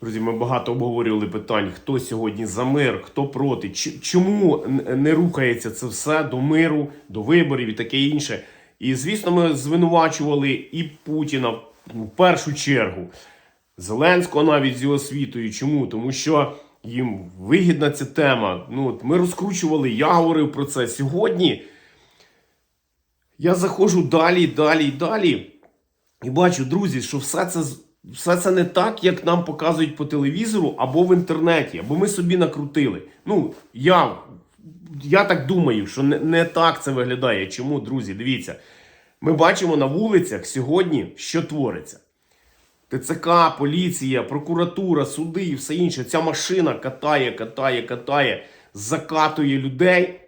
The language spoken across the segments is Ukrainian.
Друзі, ми багато обговорювали питань, хто сьогодні за мир, хто проти. Чому не рухається це все до миру, до виборів і таке інше. І звісно, ми звинувачували і Путіна в першу чергу. Зеленського навіть з його світою. Чому? Тому що їм вигідна ця тема. Ну, от ми розкручували, я говорив про це. Сьогодні я заходжу далі, далі, далі. І бачу, друзі, що все це, все це не так, як нам показують по телевізору або в інтернеті, або ми собі накрутили. Ну, я, я так думаю, що не, не так це виглядає. Чому, друзі? Дивіться, ми бачимо на вулицях сьогодні, що твориться. ТЦК, поліція, прокуратура, суди і все інше. Ця машина катає, катає, катає, закатує людей.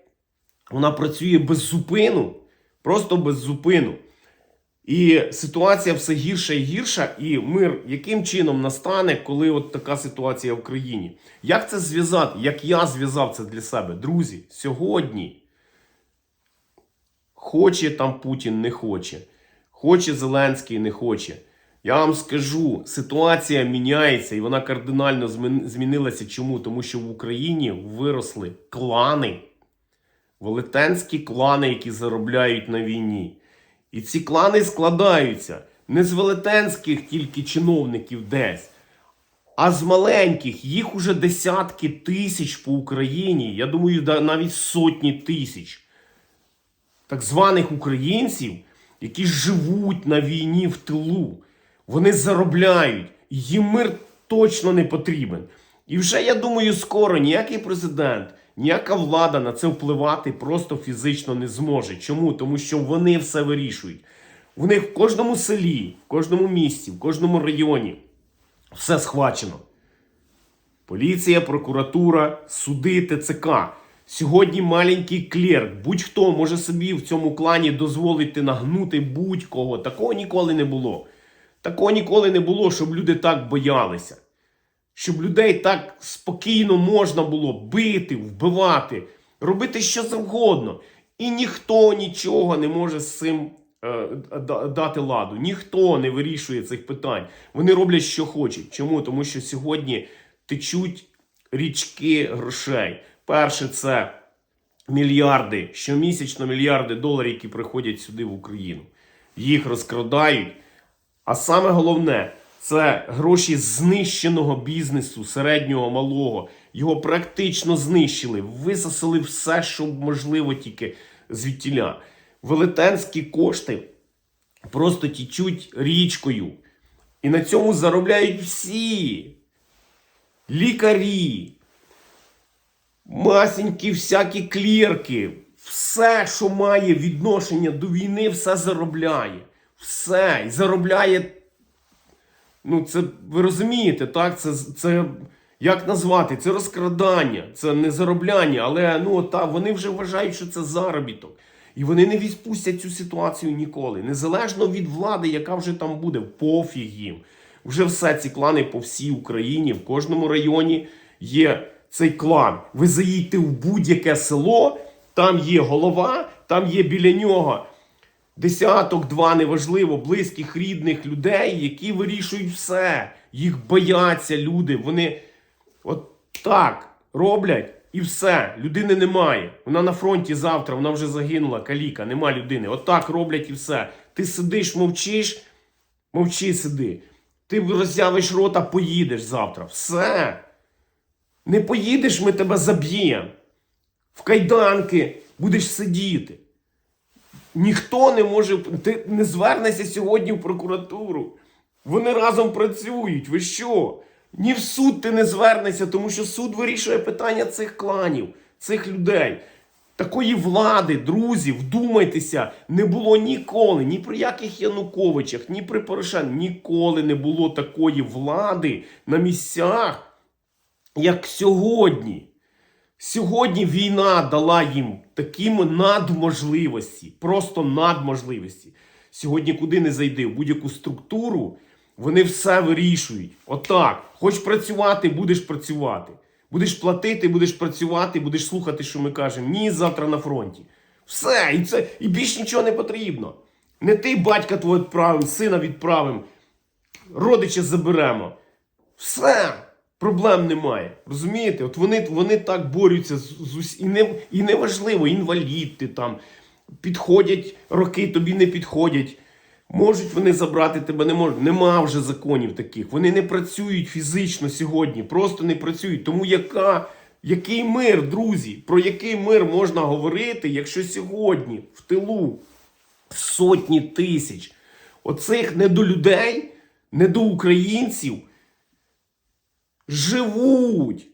Вона працює без зупину, просто без зупину. І ситуація все гірша і гірша, і мир яким чином настане, коли от така ситуація в країні? Як це зв'язати? Як я зв'язав це для себе? Друзі, сьогодні хоче там Путін, не хоче, хоче Зеленський, не хоче. Я вам скажу, ситуація міняється і вона кардинально змінилася. Чому? Тому що в Україні виросли клани, велетенські клани, які заробляють на війні. І ці клани складаються не з велетенських тільки чиновників десь, а з маленьких. Їх уже десятки тисяч по Україні. Я думаю, навіть сотні тисяч так званих українців, які живуть на війні в тилу. Вони заробляють, їм мир точно не потрібен. І вже я думаю, скоро ніякий президент, ніяка влада на це впливати просто фізично не зможе. Чому? Тому що вони все вирішують. В них в кожному селі, в кожному місті, в кожному районі все схвачено. Поліція, прокуратура, суди, ТЦК. Сьогодні маленький клерк, будь-хто може собі в цьому клані дозволити нагнути будь-кого. Такого ніколи не було. Такого ніколи не було, щоб люди так боялися. Щоб людей так спокійно можна було бити, вбивати, робити що завгодно. І ніхто нічого не може з цим е, дати ладу. Ніхто не вирішує цих питань. Вони роблять, що хочуть. Чому? Тому що сьогодні течуть річки грошей. Перше, це мільярди, щомісячно мільярди доларів, які приходять сюди в Україну. Їх розкрадають. А саме головне, це гроші знищеного бізнесу, середнього, малого. Його практично знищили, висосали все, що можливо тільки звідтіля. Велетенські кошти просто тічуть річкою. І на цьому заробляють всі. Лікарі, масенькі всякі клірки, все, що має відношення до війни, все заробляє. Все. І заробляє. Ну, це ви розумієте, так? Це, це як назвати? Це розкрадання, це не заробляння, але ну, та, вони вже вважають, що це заробіток. І вони не відпустять цю ситуацію ніколи. Незалежно від влади, яка вже там буде, пофіг їм. Вже все ці клани по всій Україні, в кожному районі є цей клан. Ви заїдьте в будь-яке село, там є голова, там є біля нього десяток, два, неважливо, близьких, рідних людей, які вирішують все. Їх бояться люди. Вони от так роблять і все. Людини немає. Вона на фронті завтра, вона вже загинула, каліка, нема людини. От роблять і все. Ти сидиш, мовчиш, мовчи, сиди. Ти роззявиш рота, поїдеш завтра. Все. Не поїдеш, ми тебе заб'ємо. В кайданки будеш сидіти. Ніхто не може. Ти не звернешся сьогодні в прокуратуру. Вони разом працюють. Ви що? Ні в суд ти не звернешся, тому що суд вирішує питання цих кланів, цих людей. Такої влади, друзі, вдумайтеся, не було ніколи, ні при яких Януковичах, ні при Порошенку. Ніколи не було такої влади на місцях, як сьогодні. Сьогодні війна дала їм такі надможливості, просто надможливості. Сьогодні куди не зайди, в будь-яку структуру, вони все вирішують. Отак. Хоч працювати, будеш працювати. Будеш платити, будеш працювати, будеш слухати, що ми кажемо. Ні, завтра на фронті. Все, і це і більш нічого не потрібно. Не ти батька твого відправим, сина відправим, родича заберемо. Все. Проблем немає. Розумієте? От вони, вони так борються з, з усі- і, не, і неважливо, інвалід ти там, підходять роки, тобі не підходять. Можуть вони забрати тебе, не можуть. Нема вже законів таких. Вони не працюють фізично сьогодні, просто не працюють. Тому яка, який мир, друзі? Про який мир можна говорити, якщо сьогодні в тилу сотні тисяч оцих недолюдей, недоукраїнців живуть.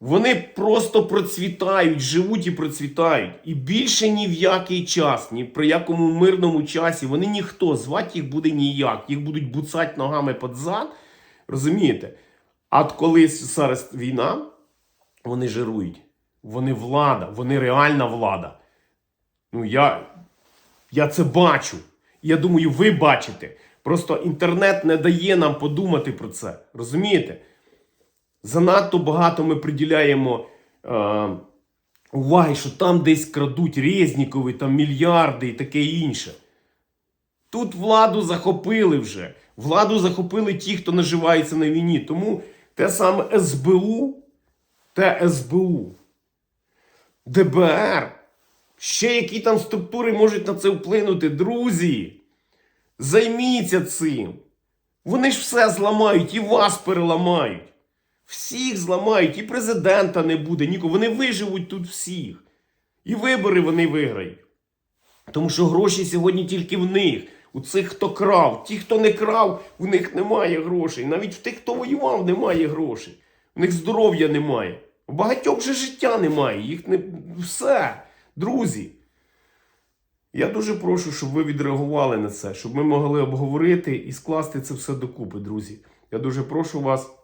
Вони просто процвітають, живуть і процвітають. І більше ні в який час, ні при якому мирному часі вони ніхто, звати їх буде ніяк. Їх будуть буцати ногами під зад. Розумієте? А коли зараз війна, вони жирують. Вони влада, вони реальна влада. Ну, я, я це бачу. Я думаю, ви бачите. Просто інтернет не дає нам подумати про це. Розумієте? Занадто багато ми приділяємо е, уваги, що там десь крадуть Резнікові, там мільярди і таке інше. Тут владу захопили вже. Владу захопили ті, хто наживається на війні. Тому те саме СБУ, те СБУ, ДБР, ще які там структури можуть на це вплинути. Друзі, займіться цим. Вони ж все зламають і вас переламають. Всіх зламають, і президента не буде, нікого. Вони виживуть тут всіх. І вибори вони виграють. Тому що гроші сьогодні тільки в них. У цих, хто крав. Ті, хто не крав, у них немає грошей. Навіть в тих, хто воював, немає грошей. У них здоров'я немає. У багатьох же життя немає. Їх не все. Друзі. Я дуже прошу, щоб ви відреагували на це, щоб ми могли обговорити і скласти це все докупи, друзі. Я дуже прошу вас.